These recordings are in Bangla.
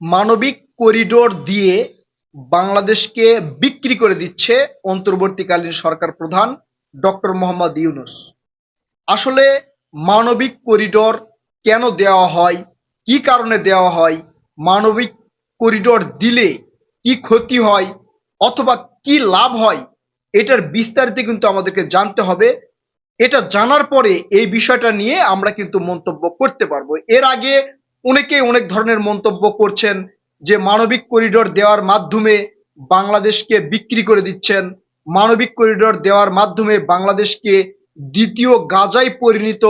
মানবিক করিডোর দিয়ে বাংলাদেশকে বিক্রি করে দিচ্ছে অন্তর্বর্তীকালীন সরকার প্রধান ডক্টর মোহাম্মদ ইউনুস। আসলে মানবিক করিডোর কেন দেওয়া হয়, কি কারণে দেওয়া হয়, মানবিক করিডোর দিলে কি ক্ষতি হয় অথবা কি লাভ হয়, এটার বিস্তারিত কিন্তু আমাদেরকে জানতে হবে। এটা জানার পরে এই বিষয়টা নিয়ে আমরা কিন্তু মন্তব্য করতে পারব। এর আগে অনেকে অনেক ধরনের মন্তব্য করছেন যে মানবিক করিডোর দেওয়ার মাধ্যমে বাংলাদেশকে বিক্রি করে দিচ্ছেন। মানবিক করিডোর দেওয়ার মাধ্যমে বাংলাদেশকে দ্বিতীয় গাজায় পরিণত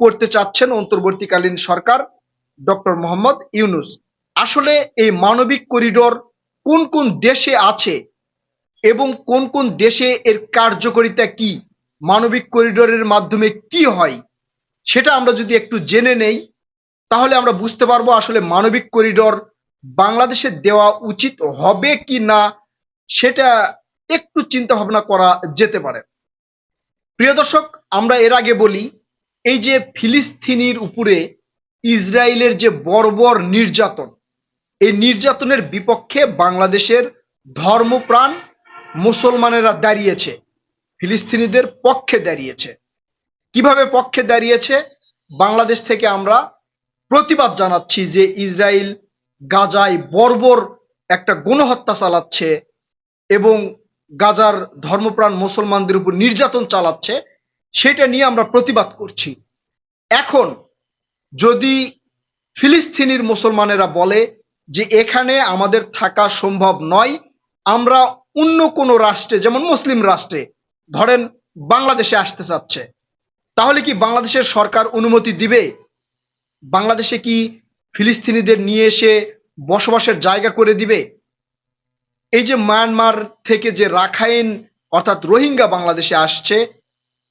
করতে চাচ্ছেন অন্তর্বর্তীকালীন সরকার ডক্টর মোহাম্মদ ইউনুস। আসলে এই মানবিক করিডোর কোন কোন দেশে আছে এবং কোন কোন দেশে এর কার্যকারিতা কি? মানবিক করিডোরের মাধ্যমে কি হয়? সেটা আমরা যদি একটু জেনে নেই তাহলে আমরা বুঝতে পারব আসলে মানবিক করিডোর বাংলাদেশে দেওয়া উচিত হবে কি না, সেটা একটু চিন্তা ভাবনা করা যেতে পারে। প্রিয় দর্শক, আমরা এর আগে বলি, এই যে ফিলিস্তিনির উপরে ইসরায়েলের যে বর্বর নির্যাতন, এই নির্যাতনের বিপক্ষে বাংলাদেশের ধর্মপ্রাণ মুসলমানেরা দাঁড়িয়েছে, ফিলিস্তিনিদের পক্ষে দাঁড়িয়েছে। কীভাবে পক্ষে দাঁড়িয়েছে? বাংলাদেশ থেকে আমরা প্রতিবাদ জানাচ্ছি যে ইসরায়েল গাজায় বর্বর একটা গণহত্যা চালাচ্ছে এবং গাজার ধর্মপ্রাণ মুসলমানদের উপর নির্যাতন চালাচ্ছে, সেটা নিয়ে আমরা প্রতিবাদ করছি। এখন যদি ফিলিস্তিনির মুসলমানেরা বলে যে এখানে আমাদের থাকা সম্ভব নয়, আমরা অন্য কোনো রাষ্ট্রে, যেমন মুসলিম রাষ্ট্রে, ধরেন বাংলাদেশে আসতে চাচ্ছে, তাহলে কি বাংলাদেশের সরকার অনুমতি দিবে? বাংলাদেশে কি ফিলিস্তিনিদের নিয়ে এসে বসবাসের জায়গা করে দিবে? এই যে মায়ানমার থেকে যে রাখাইন, অর্থাৎ রোহিঙ্গা বাংলাদেশে আসছে,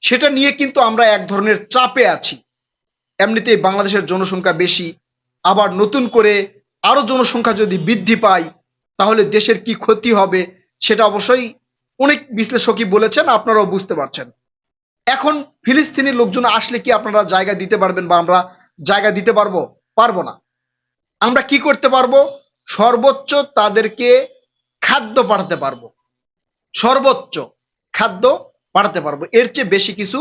সেটা নিয়ে কিন্তু আমরা এক ধরনের চাপে আছি। এমনিতেই বাংলাদেশের জনসংখ্যা বেশি, আবার নতুন করে আরও জনসংখ্যা যদি বৃদ্ধি পায়, তাহলে দেশের কি ক্ষতি হবে সেটা অবশ্যই অনেক বিশ্লেষকই বলেছেন, আপনারাও বুঝতে পারছেন। এখন ফিলিস্তিনি লোকজন আসলে কি আপনারা জায়গা দিতে পারবেন বা আমরা জায়গা দিতে পারব? পারব না। আমরা কি করতে পারব? সর্বোচ্চ তাদেরকে খাদ্য পাঠাতে পারব। সর্বোচ্চ খাদ্য পাঠাতে পারব। এর চেয়ে বেশি কিছু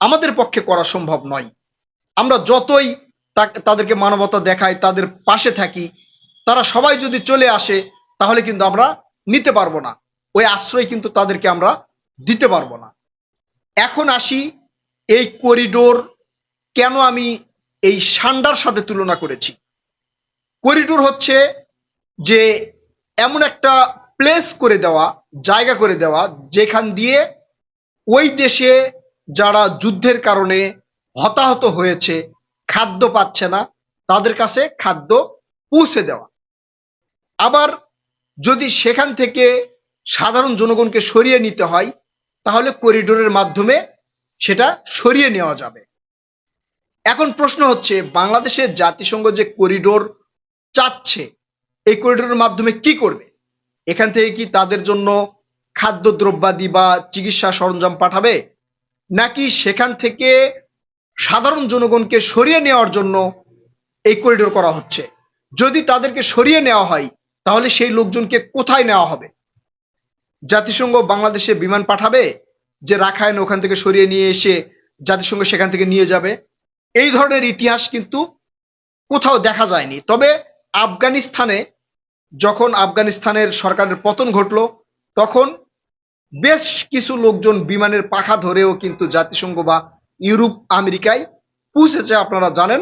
আমাদের পক্ষে করা সম্ভব নয়। আমরা যতই তাদেরকে মানবতা দেখাই, তাদের পাশে থাকি, তারা সবাই যদি চলে আসে, তাহলে কিন্তু আমরা নিতে পারব না। ওই আশ্রয় কিন্তু তাদেরকে আমরা দিতে পারব না। এখন আসি এই করিডোর কেন আমি এই সান্ডার সাথে তুলনা করেছি। করিডোর হচ্ছে যে এমন একটা প্লেস করে দেওয়া, জায়গা করে দেওয়া, যেখান দিয়ে ওই দেশে যারা যুদ্ধের কারণে হতাহত হয়েছে, খাদ্য পাচ্ছে না, তাদের কাছে খাদ্য পৌঁছে দেওয়া। আবার যদি সেখান থেকে সাধারণ জনগণকে সরিয়ে নিতে হয়, তাহলে করিডোরের মাধ্যমে সেটা সরিয়ে নেওয়া যাবে। এখন প্রশ্ন হচ্ছে বাংলাদেশের জাতিসংঘ যে করিডোর চাচ্ছে, এই করিডোরের মাধ্যমে কি করবে? এখান থেকে কি তাদের জন্য খাদ্য দ্রব্যাদি বা চিকিৎসা সরঞ্জাম পাঠাবে? নাকি সেখান থেকে সাধারণ জনগণকে সরিয়ে নেওয়ার জন্য এই করিডোর করা হচ্ছে? যদি তাদেরকে সরিয়ে নেওয়া হয়, তাহলে সেই লোকজনকে কোথায় নেওয়া হবে? জাতিসংঘ বাংলাদেশে বিমান পাঠাবে, যে রাখায়ন ওখান থেকে সরিয়ে নিয়ে এসে জাতিসংঘ সেখান থেকে নিয়ে যাবে? এই ধরনের ইতিহাস কিন্তু কোথাও দেখা যায়নি। তবে আফগানিস্তানে যখন আফগানিস্তানের সরকারের পতন ঘটলো, তখন বেশ কিছু লোকজন বিমানের পাখা ধরেও কিন্তু জাতিসংঘ বা ইউরোপ, আমেরিকায় পৌঁছেছে, আপনারা জানেন।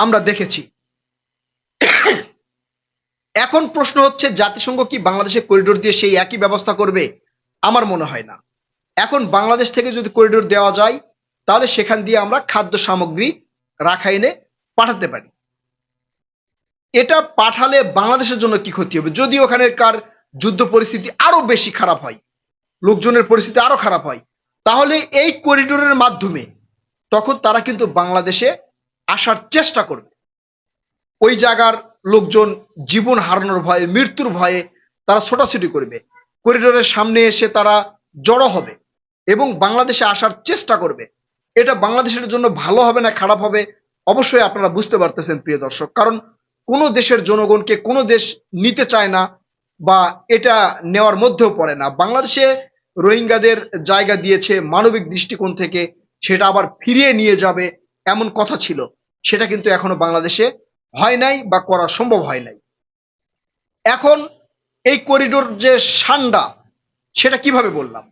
আমরা দেখেছি। এখন প্রশ্ন হচ্ছে, জাতিসংঘ কি বাংলাদেশে করিডোর দিয়ে সেই একই ব্যবস্থা করবে? আমার মনে হয় না। এখন বাংলাদেশ থেকে যদি করিডোর দেওয়া যায় তাহলে সেখান দিয়ে আমরা খাদ্য সামগ্রী রাখাইনে পাঠাতে পারি। এটা পাঠালে বাংলাদেশের জন্য কি ক্ষতি হবে? যদি ওখানকার যুদ্ধ পরিস্থিতি আরও বেশি খারাপ হয়, লোকজনের পরিস্থিতি আরও খারাপ হয়, তাহলে এই করিডোরের মাধ্যমে তখন তারা কিন্তু বাংলাদেশে আসার চেষ্টা করবে। ওই জায়গার লোকজন জীবন হারানোর ভয়ে, মৃত্যুর ভয়ে তারা ছোটাছুটি করবে। করিডোরের সামনে এসে তারা জড়ো হবে এবং বাংলাদেশে আসার চেষ্টা করবে। এটা বাংলাদেশের জন্য ভালো হবে না খারাপ হবে? অবশ্যই আপনারা বুঝতে পারতেছেন, প্রিয় দর্শক। কারণ কোনো দেশের জনগণকে কোনো দেশ নিতে চায় না বা এটা নেওয়ার মধ্যেও পড়ে না। বাংলাদেশে রোহিঙ্গাদের জায়গা দিয়েছে মানবিক দৃষ্টিকোণ থেকে, সেটা আবার ফিরিয়ে নিয়ে যাবে এমন কথা ছিল। সেটা কিন্তু এখনও বাংলাদেশে হয় নাই বা করা সম্ভব হয় নাই। এখন এই করিডোর যে সান্ডা, সেটা কীভাবে বললাম?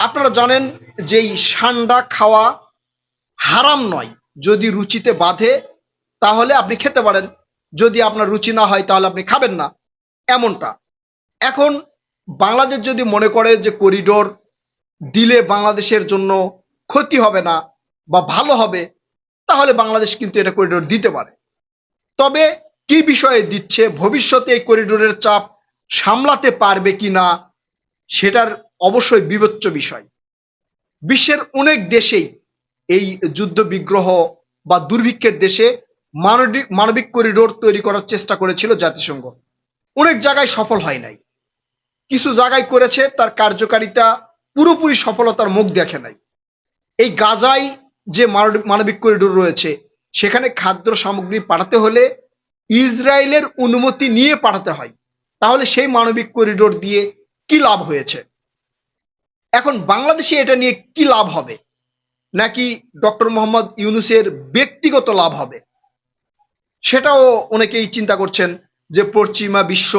আপনারা জানেন যে এই সান্ডা খাওয়া হারাম নয়। যদি রুচিতে বাঁধে, তাহলে আপনি খেতে পারেন। যদি আপনার রুচি না হয়, তাহলে আপনি খাবেন না। এমনটা। এখন বাংলাদেশ যদি মনে করে যে করিডোর দিলে বাংলাদেশের জন্য ক্ষতি হবে না বা ভালো হবে, তাহলে বাংলাদেশ কিন্তু এটা করিডোর দিতে পারে। তবে কি বিষয়ে দিচ্ছে, ভবিষ্যতে এই করিডোরের চাপ সামলাতে পারবে কি না সেটার অবশ্যই বিবেচ্য বিষয়। বিশ্বের অনেক দেশেই এই যুদ্ধ বিগ্রহ বা দুর্ভিক্ষের দেশে মানবিক মানবিক করিডোর তৈরি করার চেষ্টা করেছিল জাতিসংঘ। অনেক জায়গায় সফল হয় নাই। কিছু জায়গায় করেছে, তার কার্যকারিতা পুরোপুরি সফলতার মুখ দেখে নাই। এই গাজায় যে মানবিক- মানবিক করিডোর রয়েছে, সেখানে খাদ্য সামগ্রী পাঠাতে হলে ইসরায়েলের অনুমতি নিয়ে পাঠাতে হয়। তাহলে সেই মানবিক করিডোর দিয়ে কি লাভ হয়েছে? এখন বাংলাদেশে এটা নিয়ে কি লাভ হবে? নাকি ডক্টর মোহাম্মদ ইউনুসের ব্যক্তিগত লাভ হবে? সেটাও অনেকেই চিন্তা করছেন যে পশ্চিমা বিশ্ব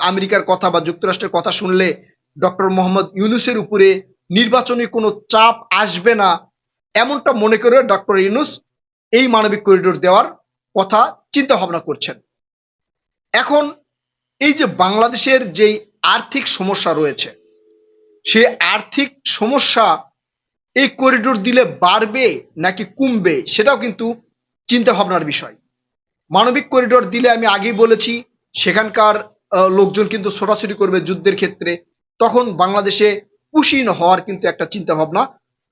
আমেরিকার কথা বা যুক্তরাষ্ট্রের কথা শুনলে ডক্টর মোহাম্মদ ইউনুসের উপরে নির্বাচনী কোনো চাপ আসবে না এমনটা মনে করে ডক্টর ইউনুস এই মানবিক করিডোর দেওয়ার কথা চিন্তা ভাবনা করছেন। এখন এই যে বাংলাদেশের যেই আর্থিক সমস্যা রয়েছে সেই আর্থিক সমস্যা এই করিডোর দিলে বাড়বে নাকি কমবে সেটাও কিন্তু চিন্তা ভাবনার বিষয়। মানবিক করিডোর দিলে আমি আগেই বলেছি, সেখানকার লোকজন কিন্তু ছোটাছুটি করবে যুদ্ধের ক্ষেত্রে, তখন বাংলাদেশে পুষিন হওয়ার কিন্তু একটা চিন্তা ভাবনা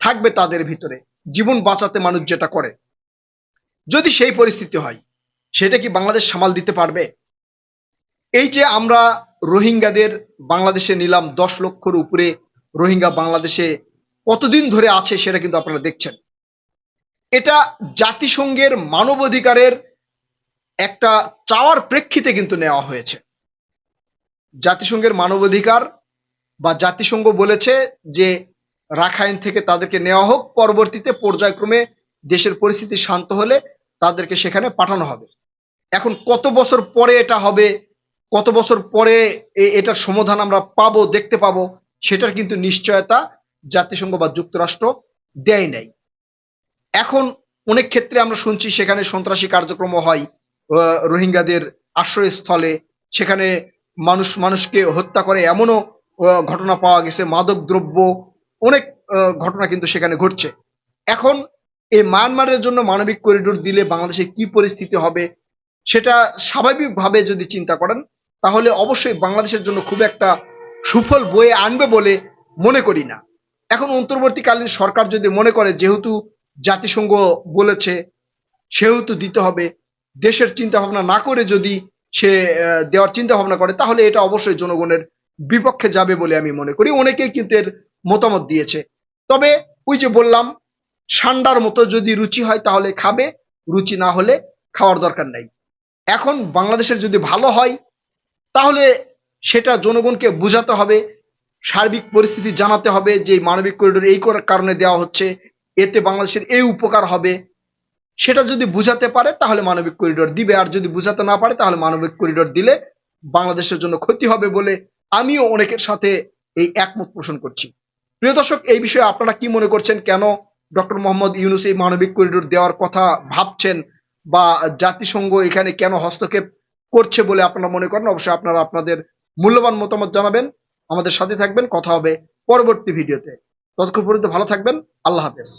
থাকবে তাদের ভিতরে, জীবন বাঁচাতে মানুষ যেটা করে। যদি সেই পরিস্থিতি হয়, সেটা কি বাংলাদেশ সামাল দিতে পারবে? এই যে আমরা রোহিঙ্গাদের বাংলাদেশে নিলাম দশ লক্ষর উপরে। রোহিঙ্গা বাংলাদেশে কতদিন ধরে আছে সেটা কিন্তু আপনারা দেখছেন। এটা জাতিসংঘের মানবাধিকারের একটা চাওয়ার প্রেক্ষিতে কিন্তু নেওয়া হয়েছে। জাতিসংঘের মানবাধিকার বা জাতিসংঘ বলেছে যে রাখাইন থেকে তাদেরকে নেওয়া হোক, পরবর্তীতে পর্যায়ক্রমে দেশের পরিস্থিতি শান্ত হলে তাদেরকে সেখানে পাঠানো হবে। এখন কত বছর পরে এটা হবে কত বছর পরে এটার সমাধান আমরা পাবো, দেখতে পাবো, সেটার কিন্তু নিশ্চয়তা জাতিসংঘ বা যুক্তরাষ্ট্র দেয় নাই। এখন অনেক ক্ষেত্রে আমরা শুনছি সেখানে সন্ত্রাসী কার্যক্রম হয় রোহিঙ্গাদের আশ্রয়স্থলে, সেখানে মানুষ, মানুষকে হত্যা করে এমনও ঘটনা পাওয়া গেছে, মাদক দ্রব্য, অনেক ঘটনা কিন্তু সেখানে ঘটছে। এখন এই মায়ানমারের জন্য মানবিক করিডোর দিলে বাংলাদেশে কি পরিস্থিতি হবে, সেটা স্বাভাবিকভাবে যদি চিন্তা করেন তাহলে অবশ্যই বাংলাদেশের জন্য খুব একটা সুফল বয়ে আনবে বলে মনে করি না। এখন অন্তর্বর্তীকালীন সরকার যদি মনে করে, যেহেতু জাতিসংঘ বলেছে, সেহেতু দিতে হবে, দেশের চিন্তা ভাবনা না করে যদি সে দেওয়ার চিন্তা ভাবনা করে, তাহলে এটা অবশ্যই জনগণের বিপক্ষে যাবে বলে আমি মনে করি। অনেকেই কিন্তু এর মতামত দিয়েছে। তবে ওই যে বললাম, সান্ডার মতো যদি রুচি হয় তাহলে খাবে, রুচি না হলে খাওয়ার দরকার নাই। এখন বাংলাদেশের যদি ভালো হয় তাহলে সেটা জনগণকে বোঝাতে হবে, সার্বিক পরিস্থিতি জানাতে হবে যে মানবিক করিডোর এই করার কারণে দেওয়া হচ্ছে, এতে বাংলাদেশের এই উপকার হবে। সেটা যদি বুঝাতে পারে তাহলে মানবিক করিডোর দিবে, আর যদি বুঝাতে না পারে তাহলে মানবিক করিডোর দিলে বাংলাদেশের জন্য ক্ষতি হবে বলে আমিও অনেকের সাথে এই একমত পোষণ করছি। প্রিয় দর্শক, এই বিষয়ে আপনারা কি মনে করছেন? কেন ডক্টর মোহাম্মদ ইউনুস এই মানবিক করিডোর দেওয়ার কথা ভাবছেন? বা জাতিসংঘ এখানে কেন হস্তক্ষেপ করছে বলে আপনারা মনে করেন, অবশ্যই আপনারা আপনাদের মূল্যবান মতামত জানাবেন। আমাদের সাথে থাকবেন, কথা হবে পরবর্তী ভিডিওতে। ততক্ষণ পর্যন্ত ভালো থাকবেন, আল্লাহ হাফেজ।